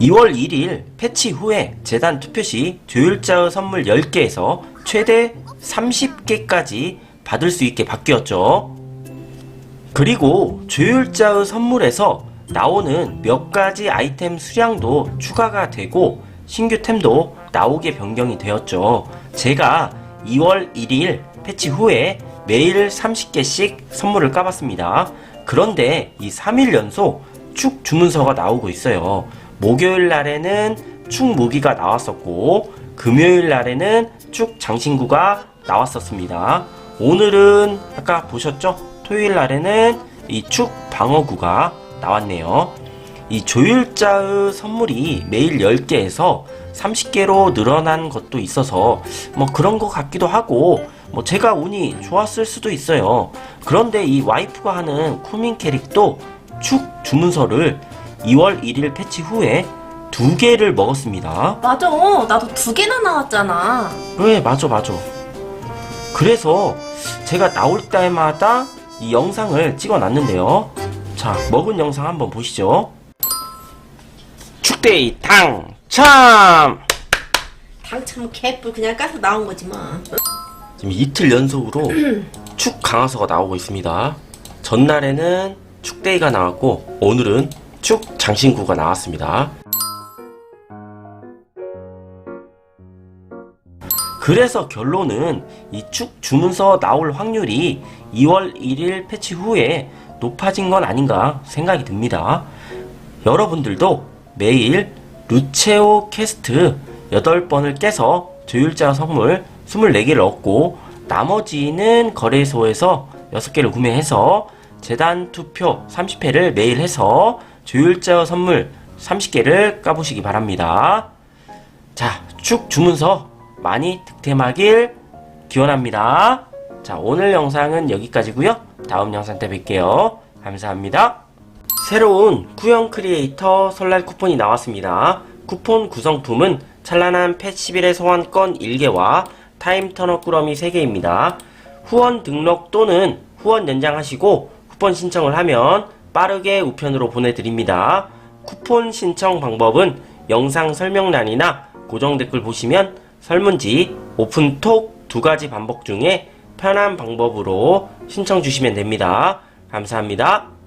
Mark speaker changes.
Speaker 1: 2월 1일 패치 후에 재단 투표 시 조율자의 선물 10개에서 최대 30개까지 받을 수 있게 바뀌었죠. 그리고 조율자의 선물에서 나오는 몇 가지 아이템 수량도 추가가 되고 신규 템도 나오게 변경이 되었죠. 제가 2월 1일 패치 후에 매일 30개씩 선물을 까봤습니다. 그런데 이 3일 연속 축 주문서가 나오고 있어요. 목요일 날에는 축 무기가 나왔었고 금요일 날에는 축 장신구가 나왔었습니다. 오늘은 아까 보셨죠? 토요일 날에는 이 축 방어구가 나왔네요. 이 조율자의 선물이 매일 10개에서 30개로 늘어난 것도 있어서 뭐 그런 것 같기도 하고 뭐 제가 운이 좋았을 수도 있어요. 그런데 이 와이프가 하는 쿠민 캐릭도 축 주문서를 2월 1일 패치 후에 두 개를 먹었습니다.
Speaker 2: 맞아. 나도 두 개나 나왔잖아.
Speaker 1: 네, 맞아, 맞아. 그래서 제가 나올 때마다 이 영상을 찍어 놨는데요. 자, 먹은 영상 한번 보시죠. 축데이 당참!
Speaker 2: 당참 개뿔 그냥 까서 나온 거지 뭐.
Speaker 1: 지금 이틀 연속으로 축 강화서가 나오고 있습니다. 전날에는 축데이가 나왔고, 오늘은 축 장신구가 나왔습니다. 그래서 결론은 이 축 주문서 나올 확률이 2월 1일 패치 후에 높아진 건 아닌가 생각이 듭니다. 여러분들도 매일 루체오 캐스트 8번을 깨서 조율자 선물 24개를 얻고 나머지는 거래소에서 6개를 구매해서 재단 투표 30회를 매일 해서 조율자 선물 30개를 까보시기 바랍니다. 자, 축 주문서 많이 득템하길 기원합니다. 자, 오늘 영상은 여기까지고요. 다음 영상 때 뵐게요. 감사합니다. 새로운 구형 크리에이터 설날 쿠폰이 나왔습니다. 쿠폰 구성품은 찬란한 펫 11의 소환권 1개와 타임 터너 꾸러미 3개입니다. 후원 등록 또는 후원 연장하시고 쿠폰 신청을 하면 빠르게 우편으로 보내드립니다. 쿠폰 신청 방법은 영상 설명란이나 고정 댓글 보시면 설문지, 오픈톡 두 가지 반복 중에 편한 방법으로 신청 주시면 됩니다. 감사합니다.